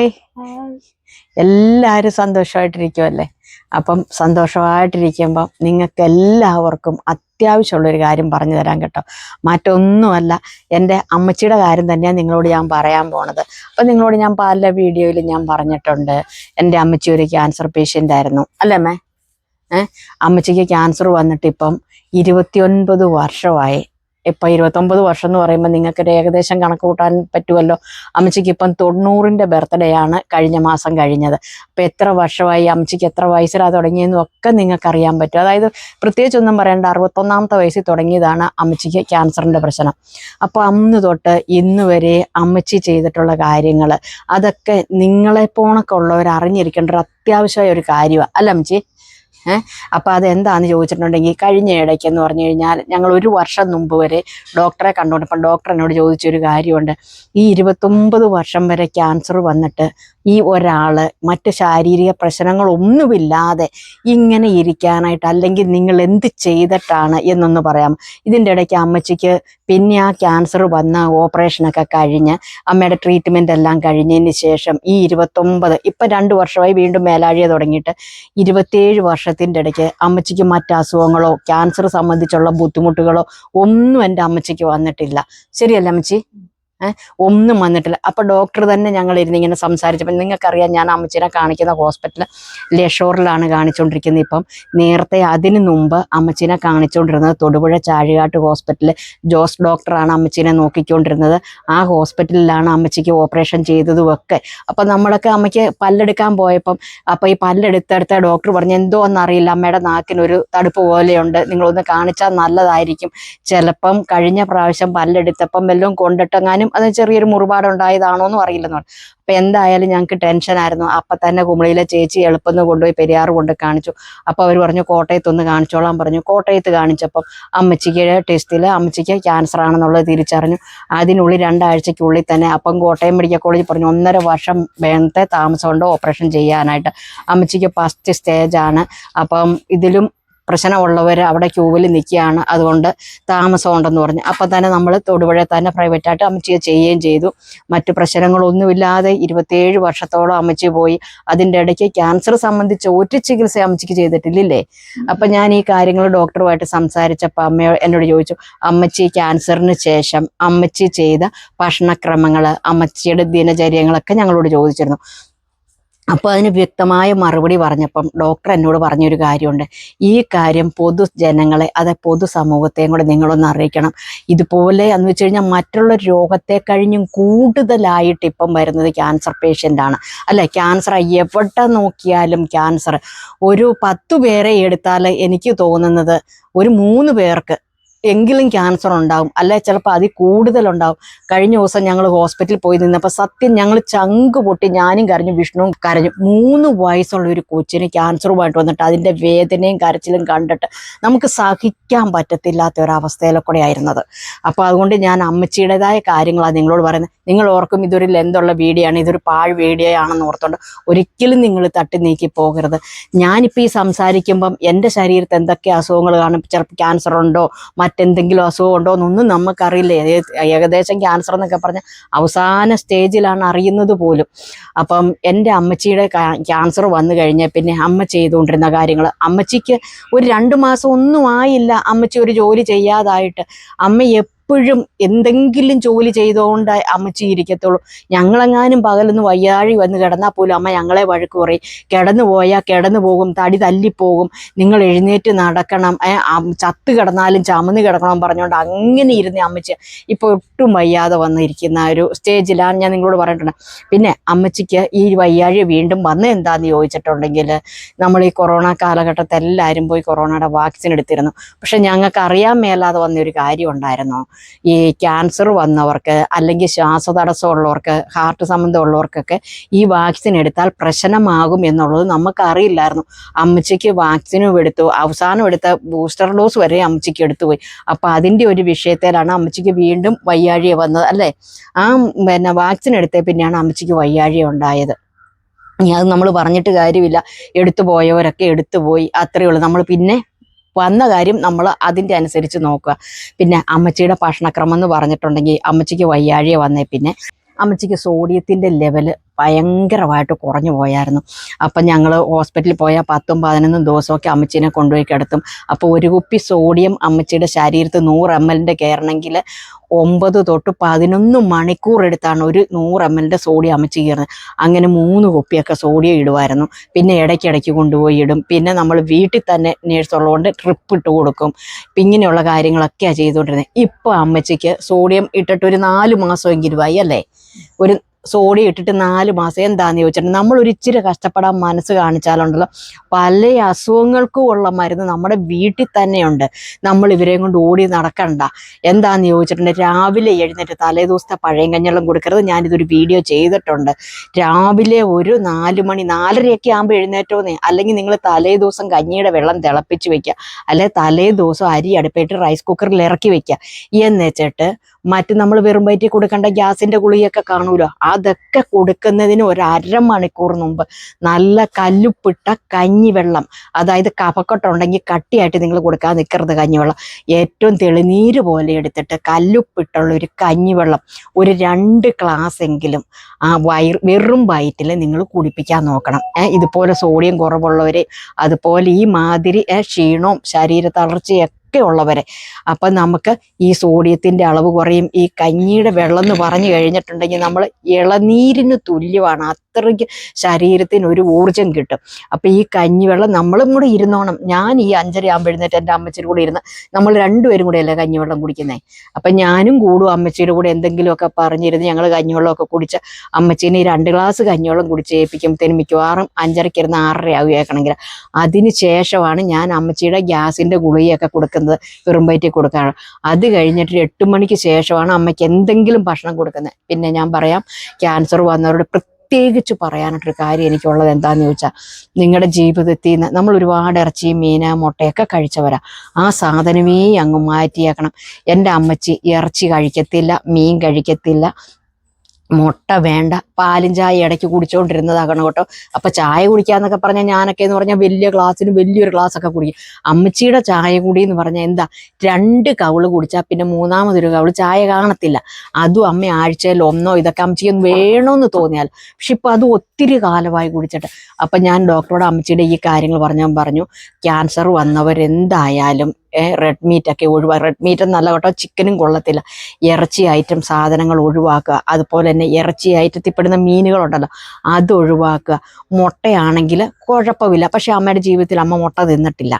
Hi എല്ലാവരും സന്തോഷമായിട്ടിരിക്കുമല്ലേ അപ്പം സന്തോഷമായിട്ടിരിക്കുമ്പം നിങ്ങൾക്ക് എല്ലാവർക്കും അത്യാവശ്യമുള്ളൊരു കാര്യം പറഞ്ഞു തരാൻ കേട്ടോ. മറ്റൊന്നുമല്ല എന്റെ അമ്മച്ചിയുടെ കാര്യം തന്നെയാണ് നിങ്ങളോട് ഞാൻ പറയാൻ പോണത്. അപ്പം നിങ്ങളോട് ഞാൻ പല വീഡിയോയിൽ ഞാൻ പറഞ്ഞിട്ടുണ്ട്. എന്റെ അമ്മച്ചി ഒരു ക്യാൻസർ പേഷ്യന്റ് ആയിരുന്നു. അല്ലേ അമ്മേ? അമ്മച്ചിക്ക് ക്യാൻസർ വന്നിട്ട് ഇപ്പം ഇരുപത്തിയൊൻപത് വർഷമായി. ഇപ്പം ഇരുപത്തൊമ്പത് വർഷം എന്ന് പറയുമ്പോൾ നിങ്ങൾക്ക് ഏകദേശം കണക്ക് കൂട്ടാൻ പറ്റുമല്ലോ. അമ്മച്ചിക്ക് ഇപ്പം തൊണ്ണൂറിന്റെ ബർത്ത്ഡേ ആണ് കഴിഞ്ഞ മാസം കഴിഞ്ഞത്. അപ്പം എത്ര വർഷമായി അമ്മച്ചിക്ക് എത്ര വയസ്സിലാ തുടങ്ങിയെന്നും ഒക്കെ നിങ്ങൾക്ക് അറിയാൻ പറ്റും. അതായത് പ്രത്യേകിച്ചൊന്നും പറയേണ്ട അറുപത്തൊന്നാമത്തെ വയസ്സിൽ തുടങ്ങിയതാണ് അമ്മച്ചിക്ക് ക്യാൻസറിന്റെ പ്രശ്നം. അപ്പോൾ അന്ന് തൊട്ട് ഇന്ന് വരെ അമ്മച്ചി ചെയ്തിട്ടുള്ള കാര്യങ്ങൾ അതൊക്കെ നിങ്ങളെ പോണൊക്കെ ഉള്ളവർ അറിഞ്ഞിരിക്കേണ്ട ഒരു അത്യാവശ്യമായ ഒരു കാര്യമാണ് അല്ല അമ്മച്ചി? അപ്പോൾ അതെന്താന്ന് ചോദിച്ചിട്ടുണ്ടെങ്കിൽ കഴിഞ്ഞ ഇടയ്ക്ക് എന്ന് പറഞ്ഞു കഴിഞ്ഞാൽ ഞങ്ങൾ ഒരു വർഷം മുമ്പ് വരെ ഡോക്ടറെ കണ്ടുകൊണ്ടപ്പം ഡോക്ടർ എന്നോട് ചോദിച്ചൊരു കാര്യമുണ്ട്. ഈ ഇരുപത്തൊമ്പത് വർഷം വരെ ക്യാൻസർ വന്നിട്ട് ഈ ഒരാൾ മറ്റ് ശാരീരിക പ്രശ്നങ്ങളൊന്നുമില്ലാതെ ഇങ്ങനെ ഇരിക്കാനായിട്ട് അല്ലെങ്കിൽ നിങ്ങൾ എന്ത് ചെയ്തിട്ടാണ് എന്നൊന്ന് പറയാം. ഇതിന്റെ ഇടയ്ക്ക് അമ്മച്ചിക്ക് പിന്നെ ആ ക്യാൻസർ വന്ന ഓപ്പറേഷനൊക്കെ കഴിഞ്ഞ് അമ്മയുടെ ട്രീറ്റ്മെന്റ് എല്ലാം കഴിഞ്ഞതിന് ശേഷം ഈ ഇരുപത്തൊമ്പത് ഇപ്പം രണ്ട് വർഷമായി വീണ്ടും മേലാഴിയ തുടങ്ങിയിട്ട് ഇരുപത്തേഴ് വർഷത്തിന്റെ ഇടയ്ക്ക് അമ്മച്ചിക്ക് മറ്റ് അസുഖങ്ങളോ ക്യാൻസർ സംബന്ധിച്ചുള്ള ബുദ്ധിമുട്ടുകളോ ഒന്നും എന്റെ അമ്മച്ചിക്ക് വന്നിട്ടില്ല. ശരിയല്ല അമ്മച്ചി? ഒന്നും വന്നിട്ടില്ല. അപ്പൊ ഡോക്ടർ തന്നെ ഞങ്ങൾ ഇരുന്ന് ഇങ്ങനെ സംസാരിച്ചപ്പോൾ നിങ്ങൾക്കറിയാം ഞാൻ അമ്മച്ചിനെ കാണിക്കുന്ന ഹോസ്പിറ്റൽ ലഷോറിലാണ് കാണിച്ചുകൊണ്ടിരിക്കുന്നത് ഇപ്പം. നേരത്തെ അതിന് മുമ്പ് അമ്മച്ചിനെ കാണിച്ചുകൊണ്ടിരുന്നത് തൊടുപുഴ ചാഴികാട്ട് ഹോസ്പിറ്റലിൽ ജോസ് ഡോക്ടറാണ് അമ്മച്ചിനെ നോക്കിക്കൊണ്ടിരുന്നത്. ആ ഹോസ്പിറ്റലിലാണ് അമ്മച്ചിക്ക് ഓപ്പറേഷൻ ചെയ്തതും ഒക്കെ അപ്പം നമ്മളൊക്കെ അമ്മയ്ക്ക് പല്ലെടുക്കാൻ പോയപ്പം അപ്പം ഈ പല്ലെടുത്തെടുത്ത ഡോക്ടർ പറഞ്ഞു എന്തോ എന്നറിയില്ല അമ്മയുടെ നാക്കിനൊരു തടുപ്പ് പോലെയുണ്ട്. നിങ്ങളൊന്ന് കാണിച്ചാൽ നല്ലതായിരിക്കും. ചിലപ്പം കഴിഞ്ഞ പ്രാവശ്യം പല്ലെടുത്തപ്പം വല്ലതും കൊണ്ടിട്ടെങ്ങാനും അത് ചെറിയൊരു മുറിപാടുണ്ടായതാണോ എന്നും അറിയില്ലെന്ന് അപ്പം എന്തായാലും ഞങ്ങൾക്ക് ടെൻഷൻ ആയിരുന്നു. അപ്പൊ തന്നെ കുമളിയിലെ ചേച്ചി എളുപ്പം കൊണ്ടുപോയി പെരിയാർ കൊണ്ട് കാണിച്ചു. അപ്പൊ അവർ പറഞ്ഞു കോട്ടയത്തൊന്ന് കാണിച്ചോളാം പറഞ്ഞു. കോട്ടയത്ത് കാണിച്ചപ്പം അമ്മച്ചിക്ക് ടെസ്റ്റിൽ അമ്മച്ചിക്ക് ക്യാൻസർ ആണെന്നുള്ളത് തിരിച്ചറിഞ്ഞു. അതിനുള്ളിൽ രണ്ടാഴ്ചക്കുള്ളിൽ തന്നെ അപ്പം കോട്ടയം മെഡിക്കൽ കോളേജ് പറഞ്ഞു ഒന്നര വർഷം വേണത്തെ താമസം കൊണ്ട് ഓപ്പറേഷൻ ചെയ്യാനായിട്ട്. അമ്മച്ചിക്ക് ഫസ്റ്റ് സ്റ്റേജ് ആണ്. അപ്പം ഇതിലും പ്രശ്നമുള്ളവർ അവിടെ ക്യൂവിൽ നിൽക്കുകയാണ്. അതുകൊണ്ട് താമസം ഉണ്ടെന്ന് പറഞ്ഞു. അപ്പം തന്നെ നമ്മൾ തൊടുപുഴ തന്നെ പ്രൈവറ്റായിട്ട് അമ്മച്ചിയെ ചെയ്യുകയും ചെയ്തു. മറ്റു പ്രശ്നങ്ങളൊന്നുമില്ലാതെ ഇരുപത്തേഴ് വർഷത്തോളം അമ്മച്ചി പോയി. അതിന്റെ ഇടയ്ക്ക് ക്യാൻസർ സംബന്ധിച്ച് ഒരു ചികിത്സ അമ്മച്ചിക്ക് ചെയ്തിട്ടില്ലേ അപ്പം ഞാൻ ഈ കാര്യങ്ങൾ ഡോക്ടറുമായിട്ട് സംസാരിച്ചപ്പോൾ അമ്മ എന്നോട് ചോദിച്ചു അമ്മച്ചി ക്യാൻസറിന് ശേഷം അമ്മച്ചി ചെയ്ത ഭക്ഷണക്രമങ്ങൾ അമ്മച്ചിയുടെ ദിനചര്യങ്ങളൊക്കെ ഞങ്ങളോട് ചോദിച്ചിരുന്നു. അപ്പോൾ അതിന് വ്യക്തമായ മറുപടി പറഞ്ഞപ്പം ഡോക്ടർ എന്നോട് പറഞ്ഞൊരു കാര്യമുണ്ട്. ഈ കാര്യം പൊതുജനങ്ങളെ അത് പൊതുസമൂഹത്തെയും കൂടെ നിങ്ങളൊന്ന് അറിയിക്കണം. ഇതുപോലെ എന്ന് വെച്ച് കഴിഞ്ഞാൽ മറ്റുള്ള രോഗത്തെ കഴിഞ്ഞും കൂടുതലായിട്ട് ഇപ്പം വരുന്നത് ക്യാൻസർ പേഷ്യന്റാണ് അല്ലെ? ക്യാൻസർ എവിടെ നോക്കിയാലും ക്യാൻസർ ഒരു പത്തു പേരെ എടുത്താൽ എനിക്ക് തോന്നുന്നത് ഒരു മൂന്ന് പേർക്ക് എങ്കിലും ക്യാൻസർ ഉണ്ടാവും. അല്ലെ ചിലപ്പോൾ അതിൽ കൂടുതലുണ്ടാവും. കഴിഞ്ഞ ദിവസം ഞങ്ങൾ ഹോസ്പിറ്റലിൽ പോയി നിന്നപ്പോൾ സത്യം ഞങ്ങൾ ചങ്ക് പൊട്ടി ഞാനും കരഞ്ഞു വിഷ്ണുവും കരഞ്ഞു. മൂന്ന് വയസ്സുള്ള ഒരു കൊച്ചിന് ക്യാൻസറുമായിട്ട് വന്നിട്ട് അതിന്റെ വേദനയും കരച്ചിലും കണ്ടിട്ട് നമുക്ക് സഹിക്കാൻ പറ്റത്തില്ലാത്ത ഒരവസ്ഥയിലെ കൂടെ ആയിരുന്നത്. അപ്പോൾ അതുകൊണ്ട് ഞാൻ അമ്മച്ചിയുടേതായ കാര്യങ്ങളാണ് നിങ്ങളോട് പറയുന്നത്. നിങ്ങൾ ഓർക്കും ഇതൊരു ലെന്തുള്ള വീഡിയോ ആണ്. ഇതൊരു പാഴ് വീഡിയോ ആണെന്ന് ഓർത്തുകൊണ്ട് ഒരിക്കലും നിങ്ങൾ തട്ടി നീക്കി പോകരുത്. ഞാനിപ്പോൾ ഈ സംസാരിക്കുമ്പം എന്റെ ശരീരത്ത് എന്തൊക്കെ അസുഖങ്ങൾ കാണും? ചിലപ്പോൾ ക്യാൻസർ ഉണ്ടോ? മറ്റെന്തെങ്കിലും അസുഖം ഉണ്ടോ എന്നൊന്നും നമുക്കറിയില്ല ഏകദേശം ക്യാൻസർ എന്നൊക്കെ പറഞ്ഞ അവസാന സ്റ്റേജിലാണ് അറിയുന്നത് പോലും. അപ്പം എന്റെ അമ്മച്ചിയുടെ ക്യാൻസർ വന്നു കഴിഞ്ഞാൽ പിന്നെ അമ്മ ചെയ്തുകൊണ്ടിരുന്ന കാര്യങ്ങൾ. അമ്മച്ചിക്ക് ഒരു രണ്ട് മാസം ഒന്നും ആയില്ല അമ്മച്ചി ഒരു ജോലി ചെയ്യാതായിട്ട്. അമ്മ എപ്പോഴും എന്തെങ്കിലും ജോലി ചെയ്തുകൊണ്ട് അമ്മച്ചി ഇരിക്കത്തുള്ളൂ. ഞങ്ങളെങ്ങാനും പകലൊന്ന് വയ്യാഴി വന്ന് കിടന്നാൽ പോലും അമ്മ ഞങ്ങളെ വഴക്ക് പറയും. കിടന്നു പോയാൽ കിടന്നു പോകും തടി തല്ലിപ്പോകും. നിങ്ങൾ എഴുന്നേറ്റ് നടക്കണം ചത്ത് കിടന്നാലും ചമന്ന് കിടക്കണം പറഞ്ഞുകൊണ്ട് അങ്ങനെ ഇരുന്ന് അമ്മച്ചി ഇപ്പോൾ ഒട്ടും വയ്യാതെ വന്നിരിക്കുന്ന ഒരു സ്റ്റേജിലാണ് ഞാൻ നിങ്ങളോട് പറഞ്ഞിട്ടുണ്ട്. പിന്നെ അമ്മച്ചിക്ക് ഈ വയ്യാഴി വീണ്ടും വന്ന് എന്താന്ന് ചോദിച്ചിട്ടുണ്ടെങ്കിൽ നമ്മൾ ഈ കൊറോണ കാലഘട്ടത്തിൽ എല്ലാവരും പോയി കൊറോണയുടെ വാക്സിൻ എടുത്തിരുന്നു. പക്ഷെ ഞങ്ങൾക്ക് അറിയാൻ മേലാതെ വന്നൊരു കാര്യം ഉണ്ടായിരുന്നു. ഈ ക്യാൻസർ വന്നവർക്ക് അല്ലെങ്കിൽ ശ്വാസതടസ്സമുള്ളവർക്ക് ഹാർട്ട് സംബന്ധമുള്ളവർക്കൊക്കെ ഈ വാക്സിൻ എടുത്താൽ പ്രശ്നമാകും എന്നുള്ളത് നമുക്ക് അറിയില്ലായിരുന്നു അമ്മച്ചിക്ക് വാക്സിനും എടുത്തു. അവസാനം എടുത്ത ബൂസ്റ്റർ ഡോസ് വരെ അമ്മച്ചിക്ക് എടുത്തുപോയി. അപ്പോൾ അതിന്റെ ഒരു വിഷയത്തിലാണ് അമ്മച്ചിക്ക് വീണ്ടും വയ്യാഴിക വന്നത് അല്ലേ? ആ പിന്നെ വാക്സിൻ എടുത്തേ പിന്നെയാണ് അമ്മച്ചിക്ക് വയ്യാഴിക ഉണ്ടായത്. അത് നമ്മൾ പറഞ്ഞിട്ട് കാര്യമില്ല. എടുത്തു പോയവരൊക്കെ എടുത്തു പോയി അത്രയേ ഉള്ളൂ. നമ്മൾ പിന്നെ വന്ന കാര്യം നമ്മൾ അതിന്റെ അനുസരിച്ച് നോക്കുക. പിന്നെ അമ്മച്ചിയുടെ ഭക്ഷണക്രമം എന്ന് പറഞ്ഞിട്ടുണ്ടെങ്കിൽ അമ്മച്ചിക്ക് വയ്യാഴിക വന്നേ പിന്നെ അമ്മച്ചിക്ക് സോഡിയത്തിന്റെ ലെവൽ ഭയങ്കരമായിട്ട് കുറഞ്ഞു പോയായിരുന്നു. അപ്പം ഞങ്ങൾ ഹോസ്പിറ്റലിൽ പോയാൽ പത്തും പതിനൊന്നും ദിവസമൊക്കെ അമ്മച്ചീനെ കൊണ്ടുപോയി കിടത്തും. അപ്പോൾ ഒരു കുപ്പി സോഡിയം അമ്മച്ചിയുടെ ശരീരത്ത് നൂറ് എം എല്ലിന്റെ കയറണമെങ്കിൽ ഒമ്പത് തൊട്ട് പതിനൊന്ന് മണിക്കൂർ എടുത്താണ് ഒരു നൂറ് എം എല്ലിന്റെ സോഡിയം അമ്മച്ചി കയറുന്നത്. അങ്ങനെ മൂന്ന് കുപ്പിയൊക്കെ സോഡിയം ഇടുമായിരുന്നു പിന്നെ ഇടയ്ക്കിടയ്ക്ക് കൊണ്ടുപോയി ഇടും. പിന്നെ നമ്മൾ വീട്ടിൽ തന്നെ നേഴ്സ് ഉള്ളതുകൊണ്ട് ട്രിപ്പ് ഇട്ട് കൊടുക്കും. ഇങ്ങനെയുള്ള കാര്യങ്ങളൊക്കെയാണ് ചെയ്തുകൊണ്ടിരുന്നത്. ഇപ്പോൾ അമ്മച്ചിക്ക് സോഡിയം ഇട്ടിട്ട് ഒരു നാല് മാസമെങ്കിലും ആയി അല്ലേ? ഒരു സോഡിയം ഇട്ടിട്ട് നാല് മാസം എന്താന്ന് ചോദിച്ചിട്ടുണ്ട്. നമ്മൾ ഒരിച്ചിരി കഷ്ടപ്പെടാൻ മനസ്സ് കാണിച്ചാലുണ്ടല്ലോ പല അസുഖങ്ങൾക്കും ഉള്ള മരുന്ന് നമ്മുടെ വീട്ടിൽ തന്നെയുണ്ട്. നമ്മൾ ഇവരെയും കൊണ്ട് ഓടി നടക്കണ്ട. എന്താന്ന് ചോദിച്ചിട്ടുണ്ട്. രാവിലെ എഴുന്നേറ്റ് തലേ ദിവസത്തെ പഴയം കഞ്ഞെല്ലാം കൊടുക്കരുത്. ഞാനിതൊരു വീഡിയോ ചെയ്തിട്ടുണ്ട്. രാവിലെ ഒരു നാല് മണി നാലരയൊക്കെ ആകുമ്പോൾ എഴുന്നേറ്റോന്നേ. അല്ലെങ്കിൽ നിങ്ങൾ തലേ ദിവസം കഞ്ഞിയുടെ വെള്ളം തിളപ്പിച്ച് വെക്കുക. അല്ലെങ്കിൽ തലേ ദിവസം അരി അടുപ്പിട്ട് റൈസ് കുക്കറിൽ ഇറക്കി വെക്കുക. എന്നുവെച്ചിട്ട് മറ്റ് നമ്മൾ വെറും വയറ്റി കൊടുക്കേണ്ട ഗ്യാസിന്റെ ഗുളിയൊക്കെ കാണൂലോ അതൊക്കെ കൊടുക്കുന്നതിന് ഒരു അരമണിക്കൂർ മുമ്പ് നല്ല കല്ലുപ്പിട്ട കഞ്ഞിവെള്ളം അതായത് കഫക്കെട്ടുണ്ടെങ്കിൽ കട്ടിയായിട്ട് നിങ്ങൾ കൊടുക്കാൻ നിൽക്കരുത് കഞ്ഞിവെള്ളം. ഏറ്റവും തെളിനീര് പോലെ എടുത്തിട്ട് കല്ലുപ്പിട്ടുള്ള ഒരു കഞ്ഞിവെള്ളം ഒരു രണ്ട് ഗ്ലാസ് എങ്കിലും ആ വയർ വെറും വയറ്റിൽ നിങ്ങൾ കുടിപ്പിക്കാൻ നോക്കണം. ഇതുപോലെ സോഡിയം കുറവുള്ളവരെ അതുപോലെ ഈ മാതിരി ക്ഷീണവും ശരീര തളർച്ചയൊക്കെ ഉള്ളവരെ അപ്പം നമുക്ക് ഈ സോഡിയത്തിന്റെ അളവ് കുറയും. ഈ കഞ്ഞിയുടെ വെള്ളം എന്ന് പറഞ്ഞു കഴിഞ്ഞിട്ടുണ്ടെങ്കിൽ നമ്മൾ ഇളനീരിന് തുല്യമാണ്. അത്രയ്ക്ക് ശരീരത്തിന് ഒരു ഊർജം കിട്ടും. അപ്പൊ ഈ കഞ്ഞിവെള്ളം നമ്മളും കൂടെ ഇരുന്നോണം. ഞാൻ ഈ അഞ്ചര ആകുമ്പോൾ എഴുന്നേറ്റ് എന്റെ അമ്മച്ചിയുടെ കൂടെ ഇരുന്ന് നമ്മൾ രണ്ടുപേരും കൂടെ അല്ലേ കഞ്ഞിവെള്ളം കുടിക്കുന്നത് അപ്പം ഞാനും കൂടും അമ്മച്ചിയുടെ കൂടെ എന്തെങ്കിലുമൊക്കെ പറഞ്ഞിരുന്ന് ഞങ്ങൾ കഞ്ഞിവെള്ളമൊക്കെ കുടിച്ച് അമ്മച്ചീനെ രണ്ട് ഗ്ലാസ് കഞ്ഞിവെള്ളം കുടിച്ച് ഏൽപ്പിക്കുമ്പോഴത്തേനും മിക്കവാറും അഞ്ചരയ്ക്ക് ഇരുന്ന് ആറര ആകുകയാണെങ്കിൽ അതിന് ശേഷമാണ് ഞാൻ അമ്മച്ചിയുടെ ഗ്യാസിന്റെ ഗുളികയൊക്കെ കൊടുക്കുന്നത്. വെറും വയറ്റിൽ കൊടുക്കാനാണ്. അത് കഴിഞ്ഞിട്ട് എട്ട് മണിക്ക് ശേഷമാണ് അമ്മയ്ക്ക് എന്തെങ്കിലും ഭക്ഷണം കൊടുക്കുന്നത്. പിന്നെ ഞാൻ പറയാം ക്യാൻസർ വന്നവരോട് പ്രത്യേകിച്ച് പറയാനായിട്ടൊരു കാര്യം എനിക്കുള്ളത് എന്താണെന്ന് ചോദിച്ചാൽ നിങ്ങളുടെ ജീവിതത്തിൽ നിന്ന് നമ്മൾ ഒരുപാട് ഇറച്ചി മീന മുട്ടയൊക്കെ കഴിച്ചവരാ. ആ സാധനമേ അങ്ങ് മാറ്റിയേക്കണം. എന്റെ അമ്മച്ചി ഇറച്ചി കഴിക്കത്തില്ല മീൻ കഴിക്കത്തില്ല മുട്ട വേണ്ട. പാലും ചായ ഇടയ്ക്ക് കുടിച്ചുകൊണ്ടിരുന്നതാകണം കേട്ടോ. അപ്പൊ ചായ കുടിക്കാന്നൊക്കെ പറഞ്ഞാൽ ഞാനൊക്കെ എന്ന് പറഞ്ഞാൽ വലിയ ഗ്ലാസ്സിന് വലിയൊരു ഗ്ലാസ് ഒക്കെ കുടിക്കും. അമ്മച്ചിയുടെ ചായ കുടി എന്ന് പറഞ്ഞാൽ എന്താ? രണ്ട് കവിൾ കുടിച്ചാൽ പിന്നെ മൂന്നാമതൊരു കവിൾ ചായ കാണത്തില്ല. അതും അമ്മ ആഴ്ചയിൽ ഒന്നോ ഇതൊക്കെ അമ്മച്ചിക്ക് വേണമെന്ന് തോന്നിയാൽ. പക്ഷെ ഇപ്പൊ അത് ഒത്തിരി കാലമായി കുടിച്ചിട്ട്. അപ്പൊ ഞാൻ ഡോക്ടറോട് അമ്മച്ചിയുടെ ഈ കാര്യങ്ങൾ പറഞ്ഞാൽ പറഞ്ഞു ക്യാൻസർ വന്നവരെന്തായാലും റെഡ് മീറ്റ് ഒക്കെ ഒഴിവാക്കുക റെഡ് മീറ്റ് എന്നല്ല കേട്ടോ ചിക്കനും കൊള്ളത്തില്ല. ഇറച്ചി ഐറ്റം സാധനങ്ങൾ ഒഴിവാക്കുക. അതുപോലെ തന്നെ ഇറച്ചി ഐറ്റത്തിൽ പെടുന്ന മീനുകളുണ്ടല്ലോ അത് ഒഴിവാക്കുക. മുട്ടയാണെങ്കിൽ കുഴപ്പമില്ല. പക്ഷെ അമ്മയുടെ ജീവിതത്തിൽ അമ്മ മുട്ട തിന്നിട്ടില്ല.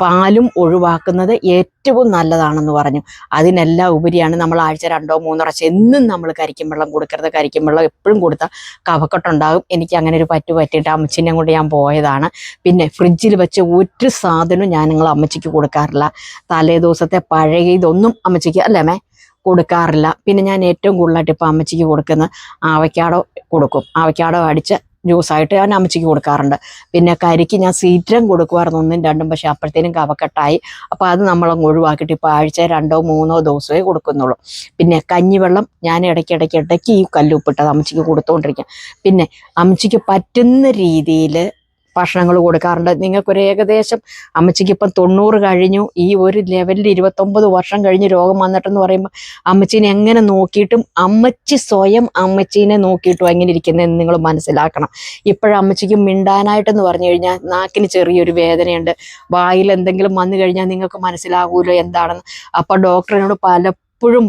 പാലും ഒഴിവാക്കുന്നത് ഏറ്റവും നല്ലതാണെന്ന് പറഞ്ഞു. അതിനെല്ലാം ഉപരിയാണ് നമ്മൾ ആഴ്ച രണ്ടോ മൂന്നോ പ്രാവശ്യം എന്നും നമ്മൾ കരിക്കും വെള്ളം കൊടുക്കരുത്. കരിക്കും വെള്ളം എപ്പോഴും കൊടുത്താൽ കഫക്കെട്ടുണ്ടാകും. എനിക്ക് അങ്ങനെ ഒരു പറ്റു പറ്റിയിട്ട് അമ്മച്ചിനെ കൊണ്ട് ഞാൻ പോയതാണ്. പിന്നെ ഫ്രിഡ്ജിൽ വെച്ച് ഒരു സാധനവും ഞാൻ നിങ്ങൾ അമ്മച്ചിക്ക് കൊടുക്കാറില്ല. തലേ ദിവസത്തെ പഴയ ഇതൊന്നും അമ്മച്ചിക്ക് അല്ലേ മേ കൊടുക്കാറില്ല. പിന്നെ ഞാൻ ഏറ്റവും കൂടുതലായിട്ട് ഇപ്പം അമ്മച്ചിക്ക് കൊടുക്കുന്ന ആവക്കാടോ കൊടുക്കും. ആവക്കാടോ അടിച്ച് ജ്യൂസായിട്ട് ഞാൻ അമ്മച്ചിക്ക് കൊടുക്കാറുണ്ട്. പിന്നെ കരിക്ക് ഞാൻ സീറ്റം കൊടുക്കുമായിരുന്നു ഒന്നും രണ്ടും പക്ഷെ അപ്പോഴത്തേനും കവക്കെട്ടായി. അപ്പോൾ അത് നമ്മളങ്ങ് ഒഴിവാക്കിയിട്ട് ഇപ്പോൾ ആഴ്ച രണ്ടോ മൂന്നോ ദിവസമേ കൊടുക്കുന്നുള്ളൂ. പിന്നെ കഞ്ഞിവെള്ളം ഞാൻ ഇടയ്ക്കിടയ്ക്ക് ഇടയ്ക്ക് ഈ കല്ലുപ്പിട്ടത് അമ്മച്ചിക്ക് കൊടുത്തുകൊണ്ടിരിക്കാം പിന്നെ അമ്മച്ചിക്ക് പറ്റുന്ന രീതിയിൽ ഭക്ഷണങ്ങൾ കൊടുക്കാറുണ്ട്. നിങ്ങൾക്കൊരു ഏകദേശം അമ്മച്ചിക്ക് ഇപ്പം തൊണ്ണൂറ് കഴിഞ്ഞു. ഈ ഒരു ലെവലിൽ ഇരുപത്തൊമ്പത് വർഷം കഴിഞ്ഞ് രോഗം വന്നിട്ടെന്ന് പറയുമ്പോൾ അമ്മച്ചീനെ എങ്ങനെ നോക്കിയിട്ടും അമ്മച്ചി സ്വയം അമ്മച്ചീനെ നോക്കിയിട്ടും എങ്ങനെ ഇരിക്കുന്നതെന്ന് നിങ്ങൾ മനസ്സിലാക്കണം. ഇപ്പോഴും അമ്മച്ചിക്ക് മിണ്ടാനായിട്ടെന്ന് പറഞ്ഞു കഴിഞ്ഞാൽ നാക്കിന് ചെറിയൊരു വേദനയുണ്ട്. വായിൽ എന്തെങ്കിലും വന്നു കഴിഞ്ഞാൽ നിങ്ങൾക്ക് മനസ്സിലാകൂലോ എന്താണെന്ന്. അപ്പോൾ ഡോക്ടറിനോട് പലപ്പോഴും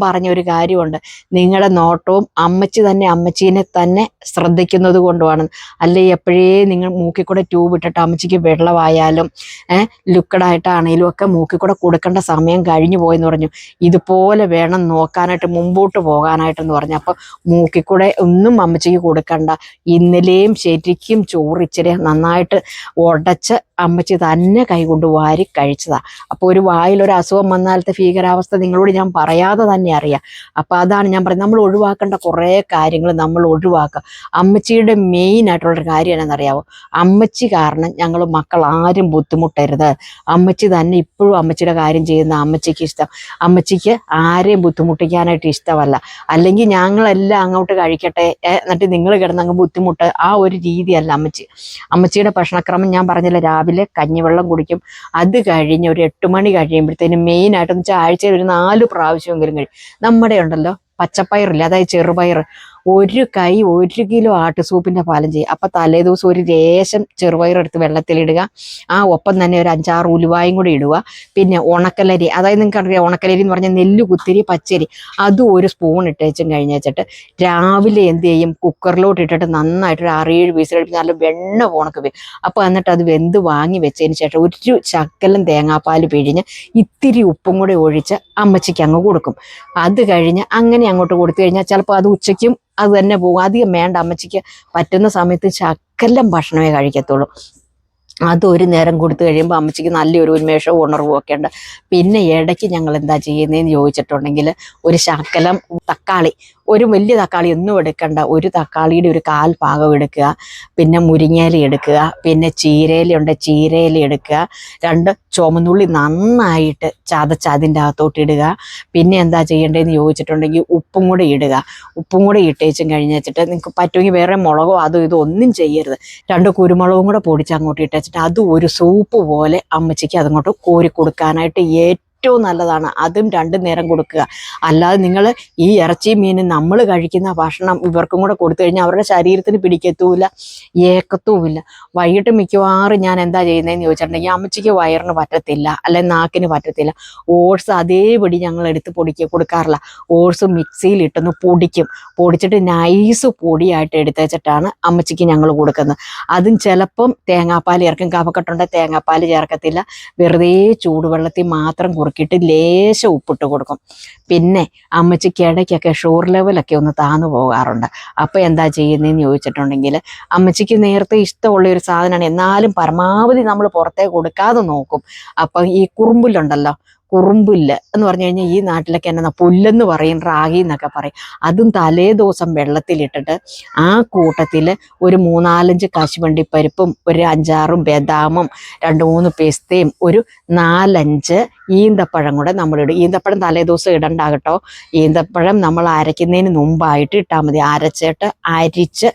പറഞ്ഞ ഒരു കാര്യമുണ്ട്. നിങ്ങളുടെ നോട്ടവും അമ്മച്ചി തന്നെ അമ്മച്ചീനെ തന്നെ ശ്രദ്ധിക്കുന്നത് കൊണ്ടുമാണ് അല്ലെ എപ്പോഴേ നിങ്ങൾ മൂക്കിൽ കൂടെ ട്യൂബ് ഇട്ടിട്ട് അമ്മച്ചിക്ക് വെള്ളമായാലും ഏഹ് ലുക്കഡായിട്ടാണേലും ഒക്കെ മൂക്കിൽ കൂടെ കൊടുക്കേണ്ട സമയം കഴിഞ്ഞു പോയെന്ന് പറഞ്ഞു. ഇതുപോലെ വേണം നോക്കാനായിട്ട് മുമ്പോട്ട് പോകാനായിട്ടെന്ന് പറഞ്ഞു. അപ്പം മൂക്കിൽ കൂടെ ഒന്നും അമ്മച്ചിക്ക് കൊടുക്കണ്ട. ഇന്നലെയും ശരിക്കും ചോറിച്ചിരി നന്നായിട്ട് ഉടച്ച് അമ്മച്ചി തന്നെ കൈകൊണ്ട് വാരി കഴിച്ചതാ. അപ്പോൾ ഒരു വായിലൊരു അസുഖം വന്നാലത്തെ ഭീകരാവസ്ഥ നിങ്ങളോട് ഞാൻ പറയാതെ തന്നെ അറിയാം. അപ്പോൾ അതാണ് ഞാൻ പറയുന്നത് നമ്മൾ ഒഴിവാക്കേണ്ട കുറേ കാര്യങ്ങൾ നമ്മൾ ഒഴിവാക്കുക. അമ്മച്ചിയുടെ മെയിൻ ആയിട്ടുള്ളൊരു കാര്യം എന്നാണെന്നറിയാവോ അമ്മച്ചി കാരണം ഞങ്ങൾ മക്കൾ ആരും ബുദ്ധിമുട്ടരുത്. അമ്മച്ചി തന്നെ ഇപ്പോഴും അമ്മച്ചിയുടെ കാര്യം ചെയ്യുന്ന അമ്മച്ചിക്ക് ഇഷ്ടം. അമ്മച്ചിക്ക് ആരെയും ബുദ്ധിമുട്ടിക്കാനായിട്ട് ഇഷ്ടമല്ല. അല്ലെങ്കിൽ ഞങ്ങളെല്ലാം അങ്ങോട്ട് കഴിക്കട്ടെ എന്നിട്ട് നിങ്ങൾ കിടന്ന് അങ്ങ് ബുദ്ധിമുട്ട് ആ ഒരു രീതിയല്ല അമ്മച്ചി. അമ്മച്ചിയുടെ ഭക്ഷണക്രമം ഞാൻ പറഞ്ഞില്ല രാവിലെ കഞ്ഞിവെള്ളം കുടിക്കും. അത് കഴിഞ്ഞ് ഒരു എട്ട് മണി കഴിയുമ്പോഴത്തേനും മെയിനായിട്ടെന്ന് വെച്ചാൽ ആഴ്ചയിൽ ഒരു നാല് പ്രാവശ്യമെങ്കിലും കഴിയും നമ്മുടെ ഉണ്ടല്ലോ പച്ചപ്പയറില്ല? അതായത് ചെറുപയർ ഒരു കൈ ഒരു കിലോ ആട്ടുസൂപ്പിന്റെ പാലം ചെയ്യും. അപ്പൊ തലേ ദിവസം ഒരു രേശം ചെറുപയറെടുത്ത് വെള്ളത്തിലിടുക ആ ഒപ്പം തന്നെ ഒരു അഞ്ചാറ് ഉലുവായും കൂടി ഇടുക. പിന്നെ ഉണക്കലരി അതായത് നിങ്ങൾക്ക് അറിയാം ഉണക്കലരി എന്ന് പറഞ്ഞാൽ നെല്ല് കുത്തിരി പച്ചരി അതും ഒരു സ്പൂൺ ഇട്ടേച്ചും കഴിഞ്ഞേച്ചിട്ട് രാവിലെ എന്ത് ചെയ്യും? കുക്കറിലോട്ട് ഇട്ടിട്ട് നന്നായിട്ട് ഒരു ആറേഴ് പീസ് കഴിപ്പിച്ച് നല്ല വെണ്ണ പോണക്ക് വരും അപ്പോൾ എന്നിട്ട് അത് വെന്ത് വാങ്ങി വെച്ചതിന് ശേഷം ഒരു ശക്കലും തേങ്ങാപ്പാൽ പിഴിഞ്ഞ് ഇത്തിരി ഉപ്പും കൂടെ ഒഴിച്ച് അമ്മച്ചിക്ക് അങ്ങ് കൊടുക്കും. അത് കഴിഞ്ഞ് അങ്ങനെ അങ്ങോട്ട് കൊടുത്തു കഴിഞ്ഞാൽ ചിലപ്പോൾ അത് ഉച്ചയ്ക്കും അത് തന്നെ പോകും. അധികം വേണ്ട. അമ്മച്ചിക്ക് പറ്റുന്ന സമയത്ത് ശക്കലം ഭക്ഷണമേ കഴിക്കത്തുള്ളൂ. അത് ഒരു നേരം കൊടുത്തു കഴിയുമ്പോൾ അമ്മച്ചിക്ക് നല്ലൊരു ഉന്മേഷവും ഉണർവും ഒക്കെ ഉണ്ട്. പിന്നെ ഇടയ്ക്ക് ഞങ്ങൾ എന്താ ചെയ്യുന്നതെന്ന് ചോദിച്ചിട്ടുണ്ടെങ്കിൽ ഒരു ശക്കലം തക്കാളി ഒരു വലിയ തക്കാളി ഒന്നും എടുക്കണ്ട. ഒരു തക്കാളിയുടെ ഒരു കാൽ ഭാഗം എടുക്കുക. പിന്നെ മുരിങ്ങയില എടുക്കുക. പിന്നെ ചീരയില ഉണ്ട്. ചീരയില എടുക്കുക. രണ്ട് ചുമന്നുള്ളി നന്നായിട്ട് ചതച്ച് അതിന്റെ അകത്തോട്ട് ഇടുക. പിന്നെ എന്താ ചെയ്യേണ്ടതെന്ന് ചോദിച്ചിട്ടുണ്ടെങ്കിൽ ഉപ്പും കൂടെ ഇടുക. ഉപ്പും കൂടെ ഇട്ടേച്ചും കഴിഞ്ഞിട്ട് നിങ്ങൾക്ക് പറ്റുമെങ്കിൽ വേറെ മുളകോ അതോ ഇതോ ഒന്നും ചെയ്യരുത്. രണ്ട് കുരുമുളകും കൂടെ പൊടിച്ച് അങ്ങോട്ട് ഇട്ടേച്ചിട്ട് അത് ഒരു സൂപ്പ് പോലെ അമ്മച്ചിക്ക് അതങ്ങോട്ട് കോരി കൊടുക്കാനായിട്ട് ഏറ്റവും നല്ലതാണ്. അതും രണ്ടു നേരം കൊടുക്കുക. അല്ലാതെ നിങ്ങൾ ഈ ഇറച്ചി മീനും നമ്മൾ കഴിക്കുന്ന ഭക്ഷണം ഇവർക്കും കൂടെ കൊടുത്തു കഴിഞ്ഞാൽ അവരുടെ ശരീരത്തിന് പിടിക്കത്തുമില്ല ഏക്കത്തുമില്ല വൈകിട്ട് മിക്കവാറും ഞാൻ എന്താ ചെയ്യുന്നതെന്ന് ചോദിച്ചിട്ടുണ്ടെങ്കിൽ അമ്മച്ചിക്ക് വയറിന് പറ്റത്തില്ല അല്ലെ നാക്കിന് പറ്റത്തില്ല. ഓട്സ് അതേപടി ഞങ്ങൾ എടുത്ത് പൊടിക്കുക കൊടുക്കാറില്ല. ഓട്സ് മിക്സിയിൽ ഇട്ടൊന്ന് പൊടിക്കും. പൊടിച്ചിട്ട് നൈസ് പൊടിയായിട്ട് എടുത്തുവെച്ചിട്ടാണ് അമ്മച്ചിക്ക് ഞങ്ങൾ കൊടുക്കുന്നത്. അതും ചിലപ്പം തേങ്ങാപ്പാൽ ചേർക്കും. കഫക്കെട്ടുണ്ട് തേങ്ങാപ്പാൽ ചേർക്കത്തില്ല. വെറുതെ ചൂടുവെള്ളത്തിൽ മാത്രം കുറുക്കിയിട്ട് ലേശം ഉപ്പിട്ട് കൊടുക്കും. പിന്നെ അമ്മച്ചിക്ക് ഇടയ്ക്കൊക്കെ ഷുഗർ ലെവലൊക്കെ ഒന്ന് താന്നു പോകാറുണ്ട്. അപ്പോൾ എന്താ ചെയ്യുന്നതെന്ന് ചോദിച്ചിട്ടുണ്ടെങ്കിൽ അമ്മച്ചിക്ക് നേരത്തെ ഇഷ്ടമുള്ള ഒരു സാധനമാണ് എന്നാലും പരമാവധി നമ്മൾ പുറത്തേക്ക് കൊടുക്കാതെ നോക്കും. അപ്പം ഈ കുറുമ്പുല്ലുണ്ടല്ലോ കുറുമ്പുല്ല് എന്ന് പറഞ്ഞു കഴിഞ്ഞാൽ ഈ നാട്ടിലൊക്കെ എന്നാ പുല്ലെന്ന് പറയും റാഗി എന്നൊക്കെ പറയും. അതും തലേ ദിവസം വെള്ളത്തിലിട്ടിട്ട് ആ കൂട്ടത്തിൽ ഒരു മൂന്നാലഞ്ച് കശുവണ്ടിപ്പരിപ്പും ഒരു അഞ്ചാറും ബദാമും രണ്ട് മൂന്ന് പിസ്തയും ഒരു നാലഞ്ച് ഈന്തപ്പഴം കൂടെ നമ്മളിടും. ഈന്തപ്പഴം തലേ ദിവസം ഇടണ്ടാകട്ടോ ഈന്തപ്പഴം നമ്മൾ അരയ്ക്കുന്നതിന് മുമ്പായിട്ട് ഇട്ടാൽ മതി. അരച്ചിട്ട് അരിച്ച്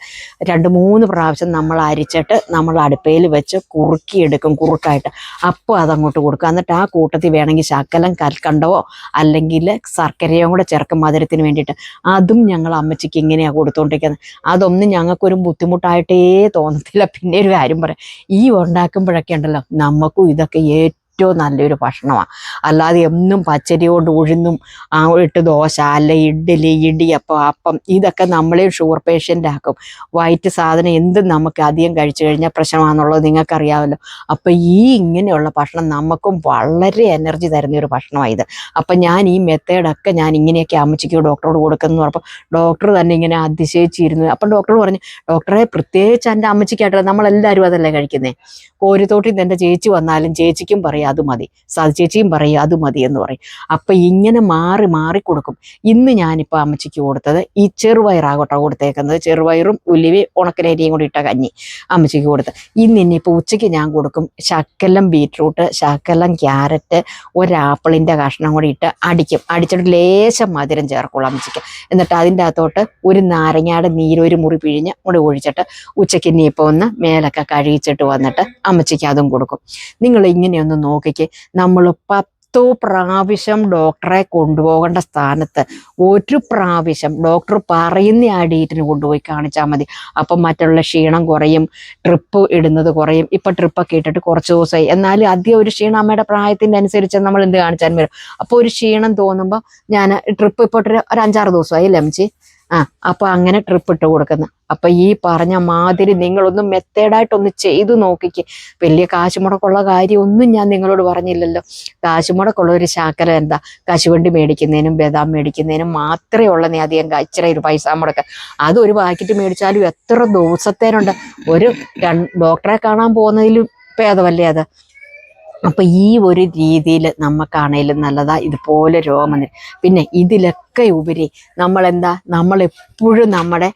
രണ്ട് മൂന്ന് പ്രാവശ്യം നമ്മൾ അരിച്ചിട്ട് നമ്മൾ അടുപ്പയിൽ വെച്ച് കുറുക്കിയെടുക്കും കുറുക്കായിട്ട്. അപ്പോൾ അതങ്ങോട്ട് കൊടുക്കുക എന്നിട്ട് ആ കൂട്ടത്തിൽ വേണമെങ്കിൽ ശകലം കൽക്കണ്ടവോ? അല്ലെങ്കിൽ ശർക്കരയോ കൂടെ ചേർക്കും മധുരത്തിന് വേണ്ടിയിട്ട്. അതും ഞങ്ങൾ അമ്മച്ചിക്ക് ഇങ്ങനെയാണ് കൊടുത്തുകൊണ്ടിരിക്കുന്നത് അതൊന്നും ഞങ്ങൾക്കൊരു ബുദ്ധിമുട്ടായിട്ടേ തോന്നത്തില്ല. പിന്നെ ഒരു കാര്യം പറയാം. ഈ ഉണ്ടാക്കുമ്പോഴൊക്കെ ഉണ്ടല്ലോ നമുക്കും ഇതൊക്കെ ഏറ്റവും നല്ലൊരു ഭക്ഷണമാണ് അല്ലാതെ എന്നും പച്ചരി കൊണ്ട് ഉഴുന്നും ആ ഇട്ട് ദോശ അല്ല ഇഡ്ഡലി ഇടിയപ്പം അപ്പം ഇതൊക്കെ നമ്മളെ ഷുഗർ പേഷ്യന്റ് ആക്കും. വയറ്റ് സാധനം എന്തും നമുക്ക് അധികം കഴിച്ചു കഴിഞ്ഞാൽ പ്രശ്നമാണെന്നുള്ളത് നിങ്ങൾക്കറിയാമല്ലോ. അപ്പം ഈ ഇങ്ങനെയുള്ള ഭക്ഷണം നമുക്കും വളരെ എനർജി തരുന്ന ഒരു ഭക്ഷണമാണ് ഇത്. അപ്പം ഞാൻ ഈ മെത്തേഡൊക്കെ ഞാൻ ഇങ്ങനെയൊക്കെ അമ്മച്ചിക്ക് ഡോക്ടറോട് കൊടുക്കുന്നു പറഞ്ഞപ്പോൾ ഡോക്ടർ തന്നെ ഇങ്ങനെ അതിശയിച്ചിരുന്നു. അപ്പം ഡോക്ടർ പറഞ്ഞു ഡോക്ടറെ പ്രത്യേകിച്ച് എന്റെ അമ്മച്ചിക്കായിട്ട് നമ്മളെല്ലാവരും അതല്ലേ കഴിക്കുന്നത് കോരിത്തോട്ടിൽ നിന്ന് എന്റെ ചേച്ചി വന്നാലും ചേച്ചിക്കും പറയും. അത് മതി. സാധു ചേച്ചിയും പറയും അത് മതി എന്ന് പറയും. അപ്പം ഇങ്ങനെ മാറി മാറി കൊടുക്കും. ഇന്ന് ഞാനിപ്പോൾ അമ്മച്ചിക്ക് കൊടുത്തത് ഈ ചെറുപയറാകട്ടോ കൊടുത്തേക്കുന്നത്. ചെറുവയറും ഉലിവി ഉണക്കലരിയും കൂടി ഇട്ട കഞ്ഞി അമ്മച്ചിക്ക് കൊടുത്ത്. ഇന്ന് ഇനിയിപ്പോൾ ഉച്ചയ്ക്ക് ഞാൻ കൊടുക്കും ശക്കലം ബീറ്റ്റൂട്ട് ശക്കലം ക്യാരറ്റ് ഒരാപ്പിളിന്റെ കഷ്ണം കൂടി ഇട്ട് അടിക്കും. അടിച്ചിട്ട് ലേശം മധുരം ചേർക്കുള്ളൂ അമ്മച്ചിക്ക്. എന്നിട്ട് അതിന്റെ അകത്തോട്ട് ഒരു നാരങ്ങയുടെ നീരൊരു മുറി പിഴിഞ്ഞ് കൂടി ഒഴിച്ചിട്ട് ഉച്ചയ്ക്ക് ഇനിയിപ്പോൾ ഒന്ന് മേലൊക്കെ കഴിച്ചിട്ട് വന്നിട്ട് അമ്മച്ചിക്ക് അതും കൊടുക്കും. നിങ്ങൾ ഇങ്ങനെയൊന്ന് നോക്കിക്ക്. നമ്മൾ പത്തോ പ്രാവശ്യം ഡോക്ടറെ കൊണ്ടുപോകേണ്ട സ്ഥാനത്ത് ഒരു പ്രാവശ്യം ഡോക്ടർ പറയുന്ന ആ ഡേറ്റിന് കൊണ്ടുപോയി കാണിച്ചാൽ മതി. അപ്പം മറ്റുള്ള ക്ഷീണം കുറയും ട്രിപ്പ് ഇടുന്നത് കുറയും. ഇപ്പം ട്രിപ്പൊക്കെ ഇട്ടിട്ട് കുറച്ച് ദിവസമായി എന്നാലും അധികം ഒരു ക്ഷീണം അമ്മയുടെ പ്രായത്തിന്റെ അനുസരിച്ച് നമ്മൾ എന്ത് കാണിച്ചാലും വരും. അപ്പോൾ ഒരു ക്ഷീണം തോന്നുമ്പോൾ ഞാൻ ട്രിപ്പ് ഇപ്പോൾ ഒരു അഞ്ചാറ് ദിവസമായി ലംചി ആ അപ്പോൾ അങ്ങനെ ട്രിപ്പ് ഇട്ട് കൊടുക്കുന്ന. അപ്പൊ ഈ പറഞ്ഞ മാതിരി നിങ്ങളൊന്ന് മെത്തേഡായിട്ടൊന്ന് ചെയ്തു നോക്കിക്ക്. വലിയ കാശ് മുടക്കുള്ള കാര്യം ഒന്നും ഞാൻ നിങ്ങളോട് പറഞ്ഞില്ലല്ലോ. കാശ് മുടക്കുള്ള ഒരു ശാക്കര എന്താ? കശുവണ്ടി മേടിക്കുന്നതിനും ബദാം മേടിക്കുന്നതിനും മാത്രമേ ഉള്ള നീ അധികം ഇച്ചിരി ഒരു പൈസ മുടക്ക. അത് ഒരു പാക്കറ്റ് മേടിച്ചാലും എത്ര ദിവസത്തേനുണ്ട്? ഒരു ഡോക്ടറെ കാണാൻ പോകുന്നതിലും ഭേദമല്ലേ അത്? അപ്പൊ ഈ ഒരു രീതിയിൽ നമുക്കാണേലും നല്ലതാ. ഇതുപോലെ രോഗം വന്നിട്ട് പിന്നെ ഇതിലൊക്കെ ഉപരി നമ്മളെന്താ? നമ്മൾ എപ്പോഴും നമ്മുടെ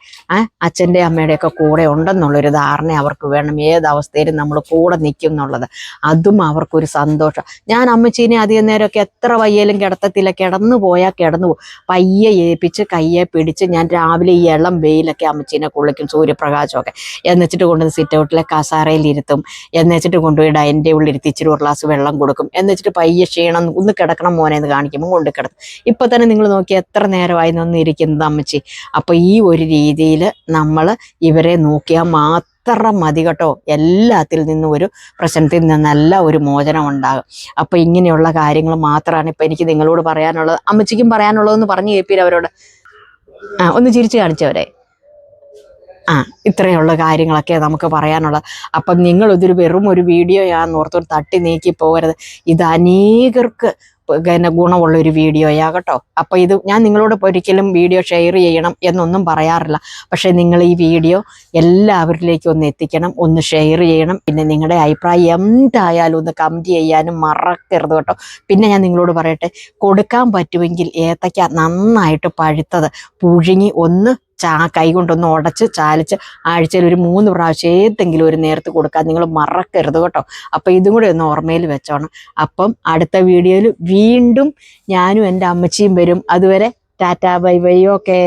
അച്ഛന്റെ അമ്മയുടെയൊക്കെ കൂടെ ഉണ്ടെന്നുള്ളൊരു ധാരണ അവർക്ക് വേണം. ഏത് അവസ്ഥയിലും നമ്മൾ കൂടെ നിൽക്കും എന്നുള്ളത് അതും അവർക്കൊരു സന്തോഷം. ഞാൻ അമ്മച്ചീനെ അധികം നേരമൊക്കെ എത്ര വയ്യലും കിടത്തത്തില്ല. കിടന്നു പോയാൽ കിടന്നു പോകും പയ്യെ ഏൽപ്പിച്ച് കയ്യെ പിടിച്ച് ഞാൻ രാവിലെ ഈ ഇളം വെയിലൊക്കെ അമ്മച്ചീനെ കുളിക്കും സൂര്യപ്രകാശമൊക്കെ. എന്നുവെച്ചിട്ട് കൊണ്ടുവന്ന് സിറ്റ് ഔട്ടിലെ കസാരയിൽ ഇരുത്തും എന്നുവെച്ചിട്ട് കൊണ്ടുപോയി ഡൈനിന്റെ ഉള്ളിൽ ഇരുത്തി ഇച്ചിരി ഒരു ഗ്ലാസ് വെള്ളം കൊടുക്കും. എന്നുവെച്ചിട്ട് പയ്യെ ക്ഷീണം ഒന്ന് കിടക്കണം മോനെ എന്ന് കാണിക്കുമ്പോൾ കൊണ്ട് കിടത്തും ഇപ്പം തന്നെ നിങ്ങൾ നോക്കിയാൽ എത്ര നേരമായി നിന്നിരിക്കുന്നത് അമ്മച്ചി? അപ്പോൾ ഈ ഒരു രീതിയിൽ നമ്മൾ ഇവരെ നോക്കിയാൽ മാത്രം മതി കേട്ടോ. എല്ലാത്തിൽ നിന്നും ഒരു പ്രശ്നത്തിൽ നിന്നല്ല ഒരു മോചനം ഉണ്ടാകും. അപ്പോൾ ഇങ്ങനെയുള്ള കാര്യങ്ങൾ മാത്രമാണ് ഇപ്പം എനിക്ക് നിങ്ങളോട് പറയാനുള്ളത്. അമ്മച്ചിക്കും പറയാനുള്ളതെന്ന് പറഞ്ഞു കേൾപ്പീര് അവരോട്. ആ ഒന്ന് ചിരിച്ചു കാണിച്ചവരെ. ആ ഇത്രയുള്ള കാര്യങ്ങളൊക്കെ നമുക്ക് പറയാനുള്ളത്. അപ്പം നിങ്ങൾ ഇതൊരു വെറും ഒരു വീഡിയോയാണെന്ന് ഓർത്തോട് തട്ടി നീക്കി പോകരുത്. ഇത് അനേകർക്ക് പിന്നെ ഗുണമുള്ള ഒരു വീഡിയോയാ കേട്ടോ. അപ്പോൾ ഇത് ഞാൻ നിങ്ങളോട് ഒരിക്കലും വീഡിയോ ഷെയർ ചെയ്യണം എന്നൊന്നും പറയാറില്ല. പക്ഷേ നിങ്ങൾ ഈ വീഡിയോ എല്ലാവരിലേക്കും ഒന്ന് എത്തിക്കണം ഒന്ന് ഷെയർ ചെയ്യണം. പിന്നെ നിങ്ങളുടെ അഭിപ്രായം എന്തായാലും ഒന്ന് കമന്റ് ചെയ്യാനും മറക്കരുത് കേട്ടോ. പിന്നെ ഞാൻ നിങ്ങളോട് പറയട്ടെ കൊടുക്കാൻ പറ്റുമെങ്കിൽ ഏത്തയ്ക്ക നന്നായിട്ട് പഴുത്തത് പുഴുങ്ങി ഒന്ന് ചാ കൈ കൊണ്ടൊന്ന് ഉടച്ച് ചാലിച്ച് ആഴ്ചയിൽ ഒരു മൂന്ന് പ്രാവശ്യം ഏതെങ്കിലും ഒരു നേരത്ത് കൊടുക്കാൻ നിങ്ങൾ മറക്കരുത് കേട്ടോ. അപ്പോൾ ഇതും കൂടെ ഒന്ന് ഓർമ്മയിൽ വെച്ചോണം. അപ്പം അടുത്ത വീഡിയോയിൽ വീണ്ടും ഞാനും എന്റെ അമ്മച്ചിയും വരും. അതുവരെ ടാറ്റാ ബൈ ബൈ ഓക്കേ.